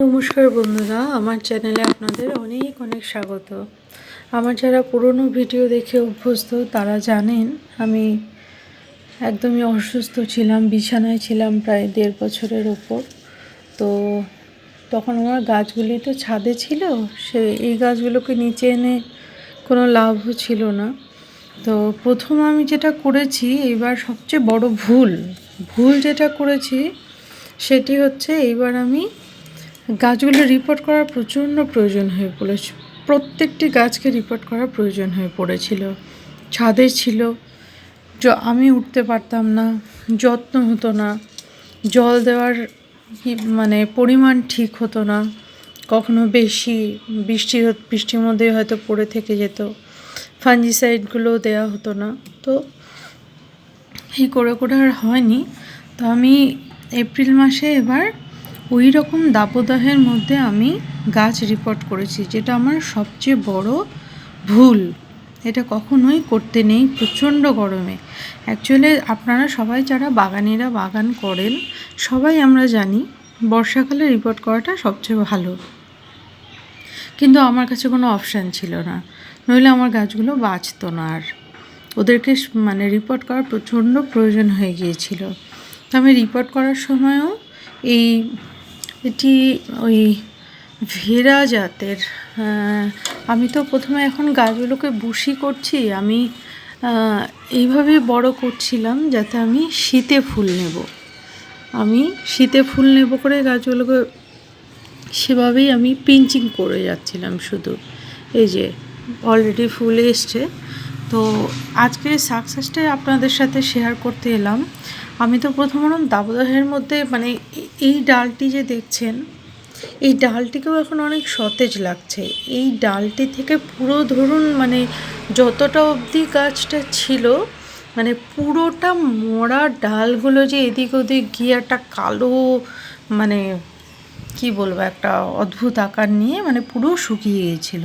নমস্কার বন্ধুরা, আমার চ্যানেলে আপনাদের অনেক অনেক স্বাগত। আমার যারা পুরনো ভিডিও দেখে অভ্যস্ত, তারা জানেন আমি একদমই অসুস্থ ছিলাম, বিছানায় ছিলাম প্রায় দেড় বছরের ওপর। তো তখন আমার গাছগুলি তো ছাদে ছিল, সে এই গাছগুলোকে নিচে এনে কোনো লাভও ছিল না। তো প্রথম আমি যেটা করেছি এবার সবচেয়ে বড় ভুল ভুল যেটা করেছি সেটি হচ্ছে এইবার আমি গাছগুলো রিপোর্ট করার প্রচণ্ড প্রয়োজন হয়ে পড়েছে। প্রত্যেকটি গাছকে রিপোর্ট করার প্রয়োজন হয়ে পড়েছিল। ছাদে ছিল। আমি উঠতে পারতাম না, যত্ন হতো না। জল দেওয়ার মানে পরিমাণ ঠিক হতো না। কখনো বেশি, বৃষ্টি বৃষ্টির মধ্যে হয়তো পড়ে থেকে যেত। ফাঞ্জিসাইডগুলো দেওয়া হতো না। তো এই করে করে আর হয়নি। তো আমি এপ্রিল মাসে এবার ওই রকম দাবদাহের মধ্যে আমি গাছ রিপোর্ট করেছি, যেটা আমার সবচেয়ে বড় ভুল। এটা কখনোই করতে নেই, প্রচণ্ড গরমে। অ্যাকচুয়ালি আপনারা সবাই যারা বাগানিরা বাগান করেন, সবাই আমরা জানি বর্ষাকালে রিপোর্ট করাটা সবচেয়ে ভালো। কিন্তু আমার কাছে কোনো অপশান ছিল না। নইলে আমার গাছগুলো বাঁচতো না আর। ওদেরকে মানে রিপোর্ট করার প্রচণ্ড প্রয়োজন হয়ে গিয়েছিল। তো আমি রিপোর্ট করার সময়ও এই এটি ওই ভেরা জাতের আমি তো প্রথমে এখন গাছগুলোকে বুশি করছি, আমি এইভাবে বড় করছিলাম যাতে আমি শীতে ফুল নেব। আমি শীতে ফুল নেব করে গাছগুলোকে সেভাবেই আমি পিঞ্চিং করে যাচ্ছিলাম শুধু। এই যে অলরেডি ফুল এসছে। তো আজকে সাকসেসটাই আপনাদের সাথে শেয়ার করতে এলাম। আমি তো প্রথম প্রথম দাবদাহের মধ্যে মানে এই ডালটি যে দেখছেন, এই ডালটিকেও এখন অনেক সতেজ লাগছে। এই ডালটি থেকে পুরো ধরুন মানে যতটা অবধি গাছটা ছিল মানে পুরোটা মরা ডালগুলো যে এদিক ওদিক গিয়ে একটা কালো মানে কি বলব, একটা অদ্ভুত আকার নিয়ে মানে পুরো শুকিয়ে গিয়েছিল।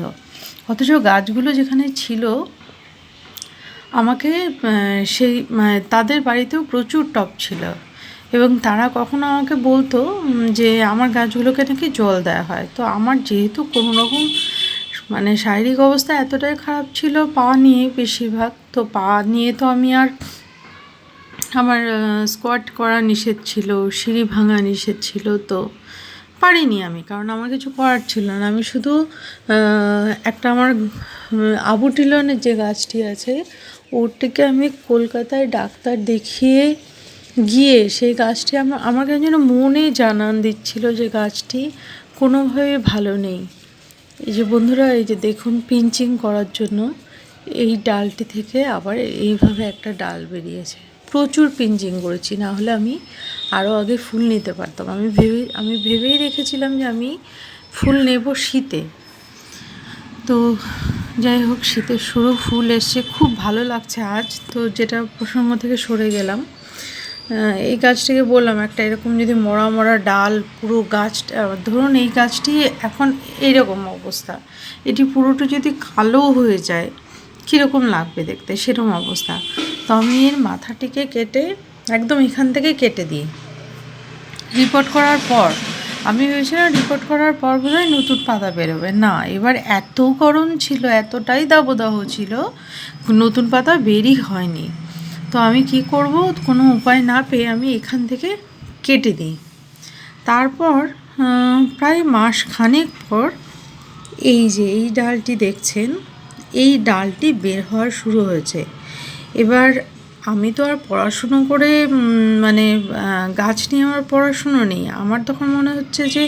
অথচ গাছগুলো যেখানে ছিল আমাকে সেই তাদের বাড়িতেও প্রচুর টব ছিল। এবং তারা কখনো আমাকে বলতো যে আমার গাছগুলোকে নাকি জল দেওয়া হয়। তো আমার যেহেতু কোনো রকম মানে শারীরিক অবস্থা এতটাই খারাপ ছিল, পা নিয়ে বেশিরভাগ, তো পা নিয়ে তো আমি আর আমার স্কোয়াট করা নিষেধ ছিল, সিঁড়ি ভাঙা নিষেধ ছিল, তো পারিনি আমি। কারণ আমার কিছু করার ছিল না। আমি শুধু একটা আমার উম, আবু টিলনের যে গাছটি আছে ওরটিকে আমি কলকাতায় ডাক্তার দেখিয়ে গিয়ে সেই গাছটি আমার কেন যেন মনে জানান দিচ্ছিল যে গাছটি কোনোভাবে ভালো নেই। এই যে বন্ধুরা এই যে দেখুন পিঞ্চিং করার জন্য এই ডালটি থেকে আবার এইভাবে একটা ডাল বেরিয়েছে। প্রচুর পিঞ্চিং করেছি না হলে আমি আরও আগে ফুল নিতে পারতাম। আমি ভেবে আমি ভেবেই রেখেছিলাম যে আমি ফুল নেব শীতে। তো যাই হোক, শীতের শুরু, ফুল এসছে। খুব ভালো লাগছে আজ। তো যেটা প্রসঙ্গ থেকে সরে গেলাম এই গাছটিকে বললাম একটা, এরকম যদি মরা মরা ডাল, পুরো গাছটা, ধরুন এই গাছটি এখন এইরকম অবস্থা। এটি পুরোটা যদি কালো হয়ে যায়, কীরকম লাগবে দেখতে? সেরকম অবস্থা। তো আমি এর মাথাটিকে কেটে একদম এখান থেকে কেটে দিই। রিপোর্ট করার পর আমি ভেবেছিলাম রিপোর্ট করার পর বোধহয় নতুন পাতা বেরোবে। না, এবার এত গরম ছিল, এতটাই দাবদাহ ছিল, নতুন পাতা বেরই হয়নি। তো আমি কি করব? কোনো উপায় না পেয়ে আমি এখান থেকে কেটে দিই। তারপর প্রায় মাস খানেক পর এই যে, এই ডালটি দেখছেন, এই ডালটি বের হওয়ার শুরু হয়েছে। এবার আমি তো আর পড়াশুনো করে মানে গাছ নিয়ে আমার পড়াশুনো নেই। আমার তখন মনে হচ্ছে যে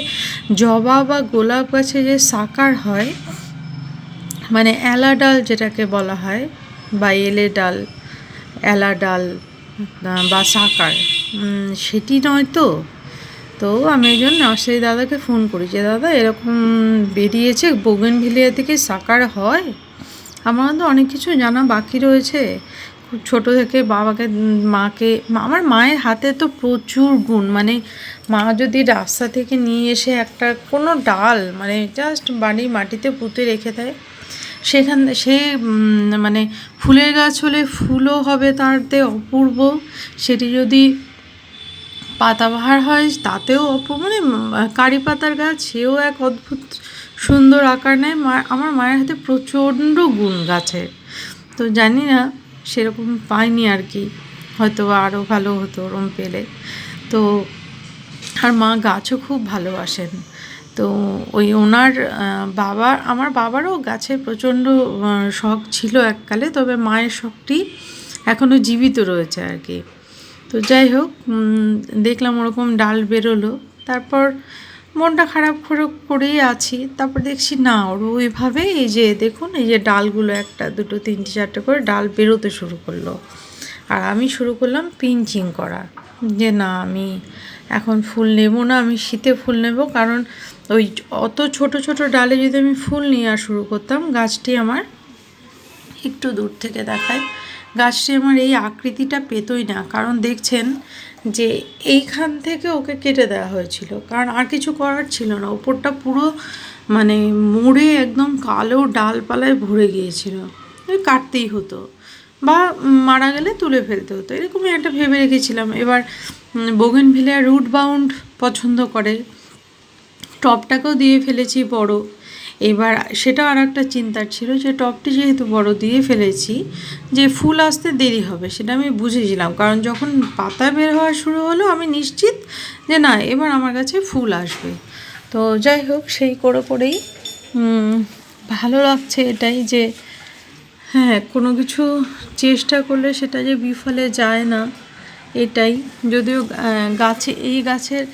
জবা বা গোলাপ গাছে যে সাকার হয় মানে এলা ডাল যেটাকে বলা হয়, বা এলে ডাল, এলা ডাল বা সাকার সেটি নয় তো। তো আমি একজন নার্সারি দাদাকে ফোন করি যে, দাদা, এরকম বেরিয়েছে বোগেন ভিলিয়া থেকে সাকার হয়? আমার তো অনেক কিছু জানা বাকি রয়েছে। ছোটো থেকে বাবাকে, মাকে আমার মায়ের হাতে তো প্রচুর গুণ মানে মা যদি রাস্তা থেকে নিয়ে এসে একটা কোনো ডাল মানে জাস্ট বাড়ির মাটিতে পুঁতে রেখে দেয়, সেখান, সে মানে ফুলের গাছ হলে ফুলও হবে তারতে অপূর্ব, সেটি যদি পাতাবাহার হয় তাতেও অপ মানে কারি পাতার গাছ, সেও এক অদ্ভুত সুন্দর আকার নেয়, মা, আমার মায়ের হাতে প্রচণ্ড গুণ গাছের, তো জানি না সেরকম পাইনি আর কি। হয়তো আরও ভালো হতো ওরম পেলে। তো আর মা গাছও খুব ভালোবাসেন। তো ওই ওনার বাবা, আমার বাবারও গাছের প্রচণ্ড শখ ছিল এককালে, তবে মায়ের শখটি এখনও জীবিত রয়েছে আর কি। তো যাই হোক দেখলাম ওরকম ডাল বেরোলো। তারপর মনটা খারাপ খারাপ করেই আছি। তারপর দেখছি না ওর ওইভাবে এই যে দেখুন, এই যে ডালগুলো একটা, দুটো, তিনটে, চারটে করে ডাল বেরোতে শুরু করল। আর আমি শুরু করলাম পিঞ্চিং করা। যে না, আমি এখন ফুল নেব না, আমি শীতে ফুল নেব, কারণ ওই অত ছোট ছোট ডালে যদি আমি ফুল নিয়ে শুরু করতাম, গাছটি আমার একটু দূর থেকে দেখায়। গাছটি আমার এই আকৃতিটা পেতই না। কারণ দেখছেন যে এইখান থেকে ওকে কেটে দেওয়া হয়েছিল। কারণ আর কিছু করার ছিল না। ওপরটা পুরো মানে মুড়ে একদম কালো ডালপালায় ভরে গিয়েছিল। ওই কাটতেই হতো। বা মারা গেলে তুলে ফেলতে হতো। এরকমই একটা ভেবে রেখেছিলাম। এবার বোগেন ভিলিয়া রুট বাউন্ড পছন্দ করে। টপটাকেও দিয়ে ফেলেছি বড়। এবার সেটা আর একটা চিন্তার ছিল যে টপটি যেহেতু বড় দিয়ে ফেলেছি, যে ফুল আসতে দেরি হবে, সেটা আমি বুঝেছিলাম। কারণ যখন পাতা বের হওয়া শুরু হলো, আমি নিশ্চিত যে না, এবার আমার কাছে ফুল আসবে। তো যাই হোক, সেই করে করেই ভালো লাগছে এটাই যে হ্যাঁ কোনো কিছু চেষ্টা করলে সেটা যে বিফলে যায় না, এটাই। যদিও গাছে, এই গাছের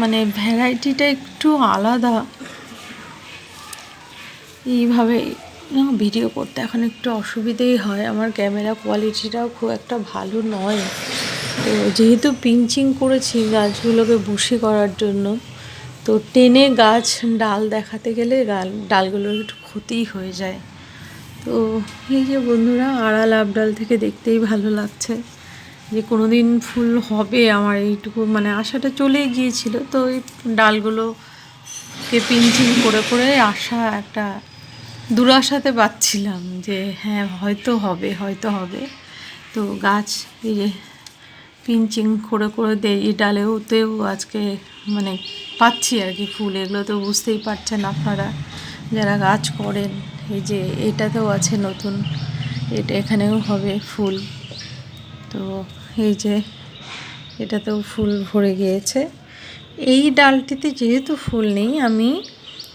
মানে ভ্যারাইটিটা একটু আলাদা এইভাবে ভিডিও করতে এখন একটু অসুবিধেই হয়। আমার ক্যামেরা কোয়ালিটিটাও খুব একটা ভালো নয়। তো যেহেতু পিঞ্চিং করেছি গাছগুলোকে বসে করার জন্য, তো টেনে গাছ ডাল দেখাতে গেলে ডাল ডালগুলোর একটু ক্ষতিই হয়ে যায়। তো এই যে বন্ধুরা, আড়াল আবডাল থেকে দেখতেই ভালো লাগছে যে কোনো দিন ফুল হবে আমার এইটুকু মানে আশাটা চলে গিয়েছিল। তো ওই ডালগুলোকে পিঞ্চিং করে করে আশা একটা দুরাশাতে পাচ্ছিলাম যে হ্যাঁ হয়তো হবে হয়তো হবে। তো গাছ এই যে পিঞ্চিং করে করে দেয় এই ডালেওতেও আজকে মানে পাচ্ছি আর কি ফুল। এগুলো তো বুঝতেই পারছেন আপনারা, যারা গাছ করেন, এই যে এটাতেও আছে নতুন, এটা এখানেও হবে ফুল। তো এই যে এটাতেও ফুল ভরে গিয়েছে। এই ডালটিতে যেহেতু ফুল নেই, আমি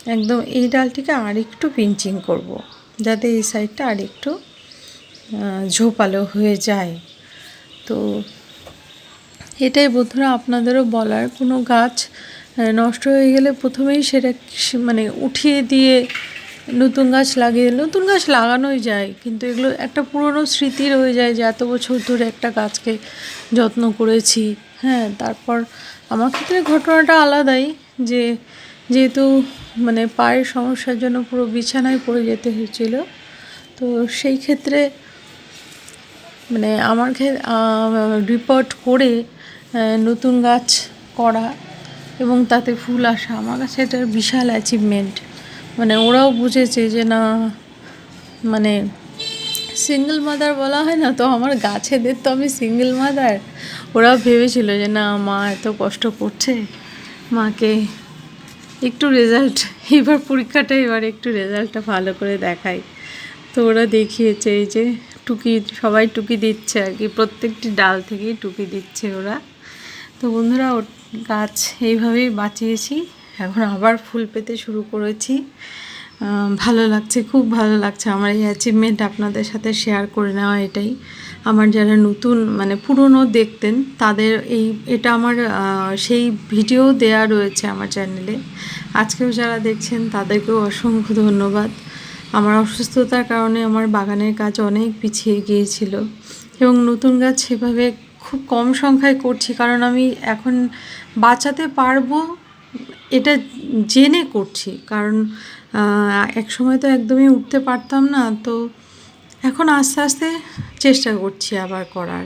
একদম এই ডালটিকে আরেকটু পিঞ্চিং করব। যাতে এই সাইডটা আরেকটু ঝোপালো হয়ে যায় তো এটাই বন্ধুরা, আপনাদেরও বলার কোনো গাছ নষ্ট হয়ে গেলে প্রথমেই সেটা মানে উঠিয়ে দিয়ে নতুন গাছ লাগিয়ে, নতুন গাছ লাগানোই যায়, কিন্তু এগুলো একটা পুরনো স্মৃতি রয়ে যায় যে এত বছর ধরে একটা গাছকে যত্ন করেছি হ্যাঁ তারপর আমার ক্ষেত্রে ঘটনাটা আলাদাই যে যেহেতু মানে পায়ের সমস্যার জন্য পুরো বিছানায় পড়ে যেতে হয়েছিল, তো সেই ক্ষেত্রে মানে আমার রিপোর্ট করে নতুন গাছ করা এবং তাতে ফুল আসা, আমার কাছে এটা বিশাল অ্যাচিভমেন্ট মানে ওরাও বুঝেছে যে না মানে সিঙ্গেল মাদার বলা হয় না তো, আমার গাছেদের তো আমি সিঙ্গেল মাদার ওরাও ভেবেছিল যে না, মা এত কষ্ট করছে, মাকে একটু রেজাল্ট এবার পরীক্ষাটা এবার একটু রেজাল্টটা ভালো করে দেখাই। তো ওরা দেখিয়েছে এই যে টুকি, সবাই টুকি দিচ্ছে আর কি। প্রত্যেকটি ডাল থেকেই টুকি দিচ্ছে ওরা। তো বন্ধুরা ও গাছ এইভাবেই বাঁচিয়েছি। এখন আবার ফুল পেতে শুরু করেছি। ভালো লাগছে, খুব ভালো লাগছে। আমার এই অ্যাচিভমেন্ট আপনাদের সাথে শেয়ার করে নেওয়া এটাই। আমার যারা নতুন মানে পুরনো দেখতেন, তাদের এই, এটা আমার সেই ভিডিও দেয়া রয়েছে আমার চ্যানেলে আজকেও যারা দেখছেন, তাদেরকেও অসংখ্য ধন্যবাদ। আমার অসুস্থতার কারণে আমার বাগানের কাজ অনেক পিছিয়ে গিয়েছিল এবং নতুন গাছ সেভাবে খুব কম সংখ্যায় করছি, কারণ আমি এখন বাঁচাতে পারব এটা জেনে করছি। কারণ এক সময় তো একদমই উঠতে পারতাম না, তো এখন আস্তে আস্তে চেষ্টা করছি আবার করার।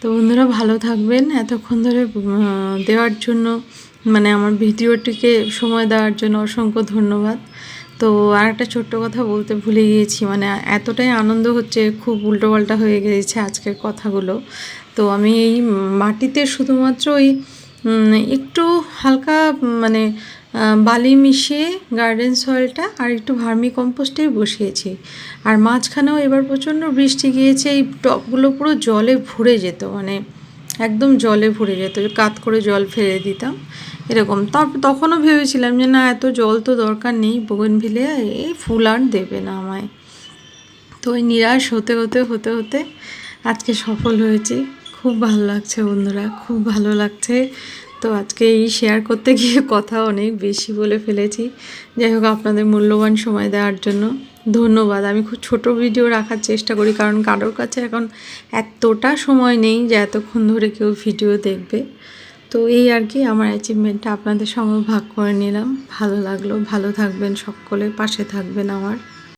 তো বন্ধুরা ভালো থাকবেন। এতক্ষণ ধরে দেওয়ার জন্য মানে আমার ভিডিওটিকে সময় দেওয়ার জন্য অসংখ্য ধন্যবাদ। তো আর একটা ছোট্ট কথা বলতে ভুলে গিয়েছি মানে এতটাই আনন্দ হচ্ছে, খুব উল্টোপাল্টা হয়ে গিয়েছে আজকের কথাগুলো। তো আমি এই মাটিতে শুধুমাত্র ওই একটু হালকা মানে বালি মিশিয়ে গার্ডেন সয়েলটা আর একটু ভার্মি কম্পোস্টেই বসিয়েছি। আর মাঝখানেও এবার প্রচণ্ড বৃষ্টি গিয়েছে, এই টবগুলো পুরো জলে ভরে যেত মানে একদম জলে ভরে যেত কাত করে জল ফেলে দিতাম, এরকম। তারপর তখনও ভেবেছিলাম যে না, এত জল তো দরকার নেই, বোগেনভিলে এই ফুল আর দেবে না আমায়। তো ওই নিরাশ হতে হতে হতে হতে আজকে সফল হয়েছি। খুব ভালো লাগছে বন্ধুরা, খুব ভালো লাগছে। তো আজকে এই শেয়ার করতে গিয়ে কথা অনেক বেশি বলে ফেলেছি। যাই হোক, আপনাদের মূল্যবান সময় দেওয়ার জন্য ধন্যবাদ। আমি খুব ছোট ভিডিও রাখার চেষ্টা করি, কারণ কারোর কাছে এখন এতটা সময় নেই যে এতক্ষণ ধরে কেউ ভিডিও দেখবে। তো এই আর কি, আমার অ্যাচিভমেন্টটা আপনাদের সঙ্গে ভাগ করে নিলাম। ভালো লাগল, ভালো থাকবেন সকলে, পাশে থাকবেন আমার।